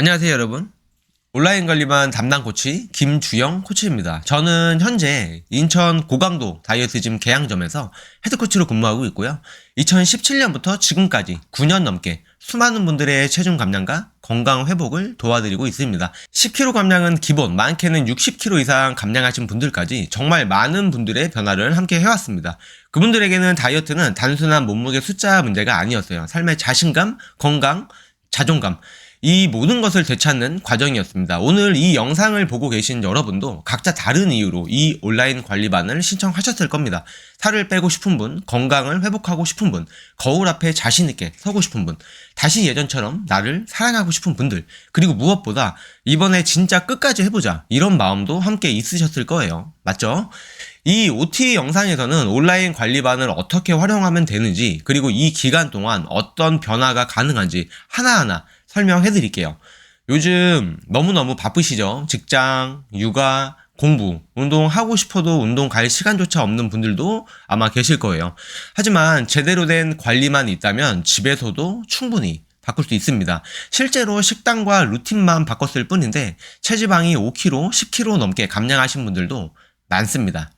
안녕하세요 여러분. 온라인 관리반 담당 코치 김주영 코치입니다. 저는 현재 인천 고강도 다이어트짐 계양점에서 헤드코치로 근무하고 있고요. 2017년부터 지금까지 9년 넘게 수많은 분들의 체중 감량과 건강 회복을 도와드리고 있습니다. 10kg 감량은 기본 많게는 60kg 이상 감량하신 분들까지 정말 많은 분들의 변화를 함께 해왔습니다. 그분들에게는 다이어트는 단순한 몸무게 숫자 문제가 아니었어요. 삶의 자신감, 건강, 자존감 이 모든 것을 되찾는 과정이었습니다. 오늘 이 영상을 보고 계신 여러분도 각자 다른 이유로 이 온라인 관리반을 신청하셨을 겁니다. 살을 빼고 싶은 분, 건강을 회복하고 싶은 분, 거울 앞에 자신있게 서고 싶은 분, 다시 예전처럼 나를 사랑하고 싶은 분들, 그리고 무엇보다 이번에 진짜 끝까지 해보자. 이런 마음도 함께 있으셨을 거예요. 맞죠? 이 OT 영상에서는 온라인 관리반을 어떻게 활용하면 되는지, 그리고 이 기간 동안 어떤 변화가 가능한지 하나하나 설명해 드릴게요. 요즘 너무너무 바쁘시죠? 직장, 육아, 공부, 운동 하고 싶어도 운동 갈 시간조차 없는 분들도 아마 계실 거예요. 하지만 제대로 된 관리만 있다면 집에서도 충분히 바꿀 수 있습니다. 실제로 식단과 루틴만 바꿨을 뿐인데 체지방이 5kg, 10kg 넘게 감량하신 분들도 많습니다.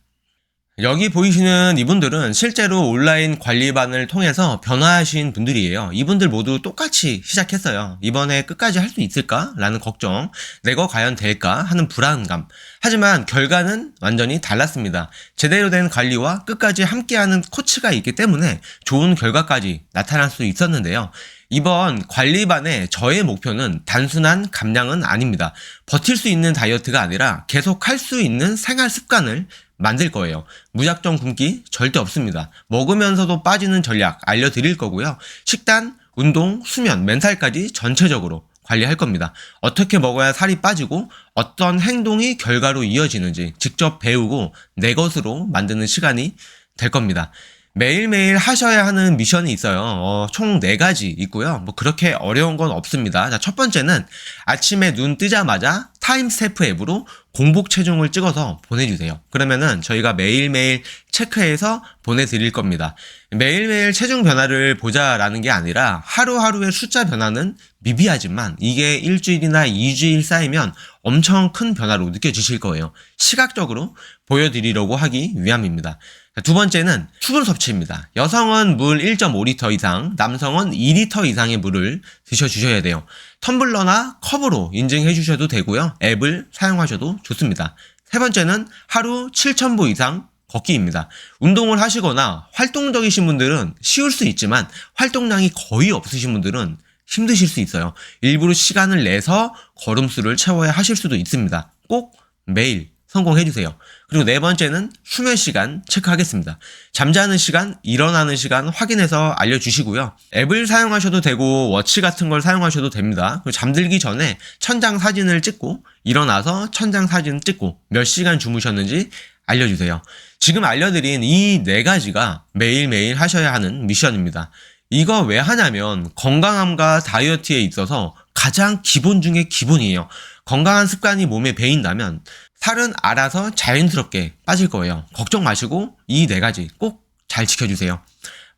여기 보이시는 이분들은 실제로 온라인 관리반을 통해서 변화하신 분들이에요. 이분들 모두 똑같이 시작했어요. 이번에 끝까지 할 수 있을까? 라는 걱정, 내가 과연 될까? 하는 불안감. 하지만 결과는 완전히 달랐습니다. 제대로 된 관리와 끝까지 함께하는 코치가 있기 때문에 좋은 결과까지 나타날 수 있었는데요. 이번 관리반의 저의 목표는 단순한 감량은 아닙니다. 버틸 수 있는 다이어트가 아니라 계속 할 수 있는 생활 습관을 만들 거예요. 무작정 굶기 절대 없습니다. 먹으면서도 빠지는 전략 알려드릴 거고요. 식단, 운동, 수면, 멘탈까지 전체적으로 관리할 겁니다. 어떻게 먹어야 살이 빠지고 어떤 행동이 결과로 이어지는지 직접 배우고 내 것으로 만드는 시간이 될 겁니다. 매일매일 하셔야 하는 미션이 있어요. 어, 총 4가지 있고요. 뭐 그렇게 어려운 건 없습니다. 자, 첫 번째는 아침에 눈 뜨자마자 타임 스태프 앱으로 공복 체중을 찍어서 보내주세요. 그러면은 저희가 매일매일 체크해서 보내드릴 겁니다. 매일매일 체중 변화를 보자라는 게 아니라 하루하루의 숫자 변화는 미비하지만 이게 일주일이나 2주일 쌓이면 엄청 큰 변화로 느껴지실 거예요. 시각적으로 보여드리려고 하기 위함입니다. 두 번째는 수분 섭취입니다. 여성은 물 1.5리터 이상, 남성은 2리터 이상의 물을 드셔주셔야 돼요. 텀블러나 컵으로 인증해 주셔도 되고요. 앱을 사용하셔도 좋습니다. 세 번째는 하루 7,000보 이상 걷기입니다. 운동을 하시거나 활동적이신 분들은 쉬울 수 있지만 활동량이 거의 없으신 분들은 힘드실 수 있어요. 일부러 시간을 내서 걸음수를 채워야 하실 수도 있습니다. 꼭 매일 성공해 주세요. 그리고 네 번째는 수면 시간 체크하겠습니다. 잠자는 시간, 일어나는 시간 확인해서 알려주시고요. 앱을 사용하셔도 되고 워치 같은 걸 사용하셔도 됩니다. 잠들기 전에 천장 사진을 찍고 일어나서 천장 사진 찍고 몇 시간 주무셨는지 알려주세요. 지금 알려드린 이 네 가지가 매일매일 하셔야 하는 미션입니다. 이거 왜 하냐면 건강함과 다이어트에 있어서 가장 기본 중에 기본이에요. 건강한 습관이 몸에 배인다면 살은 알아서 자연스럽게 빠질 거예요. 걱정 마시고 이 네 가지 꼭 잘 지켜주세요.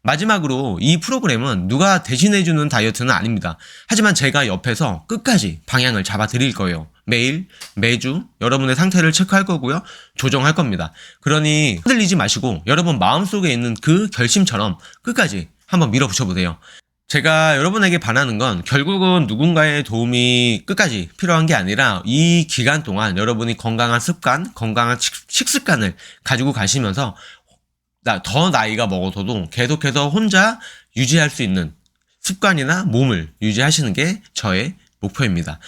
마지막으로 이 프로그램은 누가 대신해주는 다이어트는 아닙니다. 하지만 제가 옆에서 끝까지 방향을 잡아 드릴 거예요. 매일, 매주 여러분의 상태를 체크할 거고요. 조정할 겁니다. 그러니 흔들리지 마시고 여러분 마음속에 있는 그 결심처럼 끝까지 한번 밀어붙여 보세요. 제가 여러분에게 바라는 건 결국은 누군가의 도움이 끝까지 필요한 게 아니라 이 기간 동안 여러분이 건강한 습관, 건강한 식습관을 가지고 가시면서 더 나이가 먹어서도 계속해서 혼자 유지할 수 있는 습관이나 몸을 유지하시는 게 저의 목표입니다.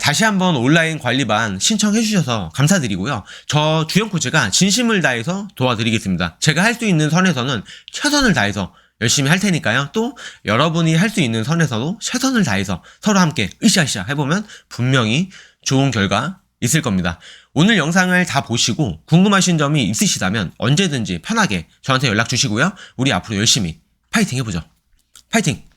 다시 한번 온라인 관리반 신청해 주셔서 감사드리고요. 저 주영 코치가 진심을 다해서 도와드리겠습니다. 제가 할 수 있는 선에서는 최선을 다해서 열심히 할 테니까요. 또 여러분이 할 수 있는 선에서도 최선을 다해서 서로 함께 으쌰으쌰 해보면 분명히 좋은 결과 있을 겁니다. 오늘 영상을 다 보시고 궁금하신 점이 있으시다면 언제든지 편하게 저한테 연락 주시고요. 우리 앞으로 열심히 파이팅 해보죠. 파이팅!